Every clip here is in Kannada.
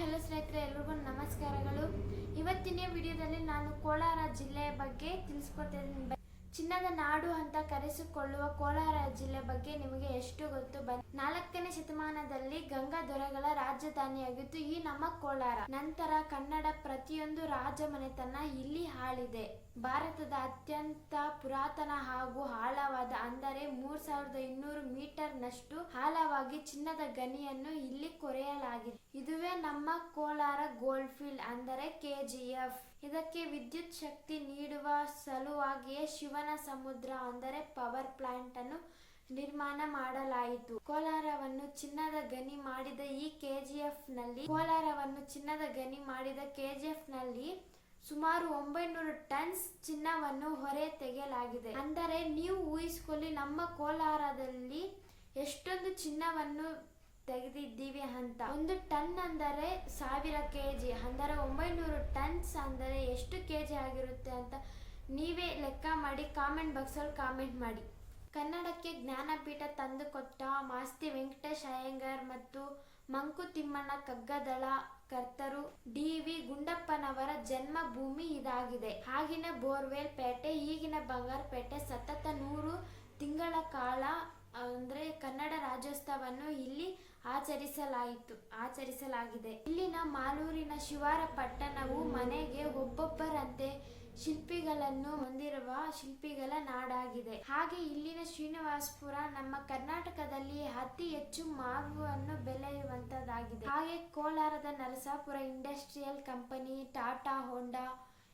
ಹಲೋ ಸ್ನೇಹಿತರೆ, ಎಲ್ರಿಗೂ ನಮಸ್ಕಾರಗಳು. ಇವತ್ತಿನ ವಿಡಿಯೋದಲ್ಲಿ ನಾನು ಕೋಲಾರ ಜಿಲ್ಲೆಯ ಬಗ್ಗೆ ತಿಳಿಸ್ಕೊಡ್ತಾ ಚಿನ್ನದ ನಾಡು ಅಂತ ಕರೆಸಿಕೊಳ್ಳುವ ಕೋಲಾರ ಜಿಲ್ಲೆ ಬಗ್ಗೆ ನಿಮಗೆ ಎಷ್ಟು ಗೊತ್ತು? ಬಂದ ನಾಲ್ಕನೇ ಶತಮಾನದಲ್ಲಿ ಗಂಗಾ ದೊರೆಗಳ ರಾಜಧಾನಿಯಾಗಿತ್ತು ಈ ನಮ್ಮ ಕೋಲಾರ. ನಂತರ ಕನ್ನಡ ಪ್ರತಿಯೊಂದು ರಾಜ ಮನೆತನ ಇಲ್ಲಿ ಹಾಳಿದೆ ಭಾರತದ ಅತ್ಯಂತ ಪುರಾತನ ಹಾಗೂ ಆಳವಾದ, ಅಂದರೆ ಮೂರ್ ಸಾವಿರದ ಇನ್ನೂರು ಮೀಟರ್ ನಷ್ಟು ಆಳವಾಗಿ ಚಿನ್ನದ ಗಣಿಯನ್ನು ಇಲ್ಲಿ ಕೊರೆಯಲಾಗಿದೆ. ಇದುವೇ ನಮ್ಮ ಕೋಲಾರ ಗೋಲ್ಡ್ ಫೀಲ್ಡ್ ಅಂದರೆ ಕೆಜಿಎಫ್ ಇದಕ್ಕೆ ವಿದ್ಯುತ್ ಶಕ್ತಿ ನೀಡುವ ಸಲುವಾಗಿಯೇ ಶಿವನ ಸಮುದ್ರ ಅಂದರೆ ಪವರ್ ಪ್ಲಾಂಟ್ ಅನ್ನು ನಿರ್ಮಾಣ ಮಾಡಲಾಯಿತು. ಕೋಲಾರವನ್ನು ಚಿನ್ನದ ಗಣಿ ಮಾಡಿದ ಈ ಕೆಜಿಎಫ್ನಲ್ಲಿ ಕೋಲಾರವನ್ನು ಚಿನ್ನದ ಗಣಿ ಮಾಡಿದ ಕೆಜಿಎಫ್ನಲ್ಲಿ ಸುಮಾರು ಒಂಬೈನೂರು ಟನ್ಸ್ ಚಿನ್ನವನ್ನು ಹೊರೆ ತೆಗೆಯಲಾಗಿದೆ. ಅಂದರೆ ನೀವು ಊಹಿಸಿಕೊಳ್ಳಿ, ನಮ್ಮ ಕೋಲಾರದಲ್ಲಿ ಎಷ್ಟೊಂದು ಚಿನ್ನವನ್ನು ತೆಗೆದಿದ್ದೀವಿ ಅಂತ. ಒಂದು ಟನ್ ಅಂದರೆ ಸಾವಿರ ಕೆ ಜಿ ಅಂದರೆ ಒಂಬೈನೂರು ಟನ್ಸ್ ಅಂದರೆ ಎಷ್ಟು ಕೆ ಜಿ ಆಗಿರುತ್ತೆ ಅಂತ ನೀವೇ ಲೆಕ್ಕ ಮಾಡಿ ಕಾಮೆಂಟ್ ಬಾಕ್ಸಲ್ಲಿ ಕಾಮೆಂಟ್ ಮಾಡಿ. ಕನ್ನಡಕ್ಕೆ ಜ್ಞಾನಪೀಠ ತಂದುಕೊಟ್ಟ ಮಾಸ್ತಿ ವೆಂಕಟೇಶ್ ಅಯ್ಯಂಗಾರ್ ಮತ್ತು ಮಂಕುತಿಮ್ಮಣ್ಣ ಕಗ್ಗದಳ ಕರ್ತರು ಡಿ ವಿ ಗುಂಡಪ್ಪನವರ ಜನ್ಮಭೂಮಿ ಇದಾಗಿದೆ. ಆಗಿನ ಬೋರ್ವೆಲ್ ಪೇಟೆ, ಈಗಿನ ಬಂಗಾರಪೇಟೆ, ಸತತ ನೂರು ತಿಂಗಳ ಕಾಲ ಅಂದ್ರೆ ರಾಜ್ಯೋತ್ಸವವನ್ನು ಇಲ್ಲಿ ಆಚರಿಸಲಾಯಿತು, ಆಚರಿಸಲಾಗಿದೆ. ಇಲ್ಲಿನ ಮಾಲೂರಿನ ಶಿವಾರ ಪಟ್ಟಣವು ಮನೆಗೆ ಒಬ್ಬೊಬ್ಬರಂತೆ ಶಿಲ್ಪಿಗಳನ್ನು ಹೊಂದಿರುವ ಶಿಲ್ಪಿಗಳ ನಾಡಾಗಿದೆ. ಹಾಗೆ ಇಲ್ಲಿನ ಶ್ರೀನಿವಾಸಪುರ ನಮ್ಮ ಕರ್ನಾಟಕದಲ್ಲಿ ಅತಿ ಹೆಚ್ಚು ಮಾವುವನ್ನು ಬೆಳೆಯುವಂತದ್ದಾಗಿದೆ. ಹಾಗೆ ಕೋಲಾರದ Narasapura industrial company, Tata, Honda,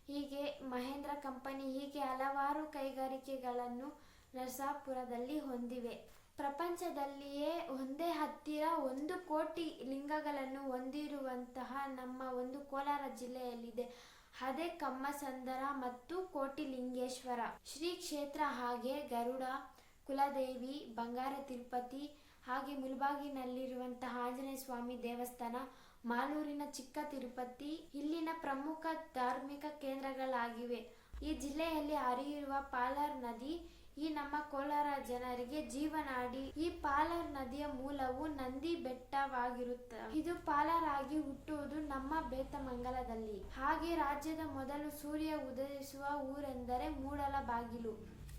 ಹೀಗೆ ಮಹೇಂದ್ರ ಕಂಪನಿ ಹೀಗೆ ಹಲವಾರು ಕೈಗಾರಿಕೆಗಳನ್ನು ನರಸಾಪುರದಲ್ಲಿ ಹೊಂದಿವೆ. ಪ್ರಪಂಚದಲ್ಲಿಯೇ ಒಂದೇ ಹತ್ತಿರ ಒಂದು ಕೋಟಿ ಲಿಂಗಗಳನ್ನು ಹೊಂದಿರುವಂತಹ ನಮ್ಮ ಒಂದು ಕೋಲಾರ ಜಿಲ್ಲೆಯಲ್ಲಿದೆ. ಅದೇ ಕಮ್ಮಸಂದರ ಮತ್ತು ಕೋಟಿಲಿಂಗೇಶ್ವರ. ಶ್ರೀ ಕ್ಷೇತ್ರ ಹಾಗೆ ಗರುಡ, ಕುಲದೇವಿ, ಬಂಗಾರ ತಿರುಪತಿ ಹಾಗೆ ಮುಲ್ಬಾಗಿನಲ್ಲಿರುವಂತಹ ಆಂಜನೇಯ ಸ್ವಾಮಿ ದೇವಸ್ಥಾನ, ಮಾಲೂರಿನ ಚಿಕ್ಕ ತಿರುಪತಿ ಇಲ್ಲಿನ ಪ್ರಮುಖ ಧಾರ್ಮಿಕ ಕೇಂದ್ರಗಳಾಗಿವೆ. ಈ ಜಿಲ್ಲೆಯಲ್ಲಿ ಹರಿಯುವ ಪಾಲಾರ್ ನದಿ ಈ ನಮ್ಮ ಕೋಲಾರ ಜನರಿಗೆ ಜೀವನಾಡಿ ಈ ಪಾಲರ್ ನದಿಯ ಮೂಲವು ನಂದಿ ಬೆಟ್ಟವಾಗಿರುತ್ತದೆ ಇದು ಪಾಲರ್ ಆಗಿ ಹುಟ್ಟುವುದು ನಮ್ಮ ಬೇತಮಂಗಲದಲ್ಲಿ. ಹಾಗೆ ರಾಜ್ಯದ ಮೊದಲು ಸೂರ್ಯ ಉದಯಿಸುವ ಊರೆಂದರೆ ಮೂಡಲ ಬಾಗಿಲು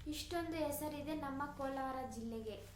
ಇಷ್ಟೊಂದು ಹೆಸರಿದೆ ನಮ್ಮ ಕೋಲಾರ ಜಿಲ್ಲೆಗೆ.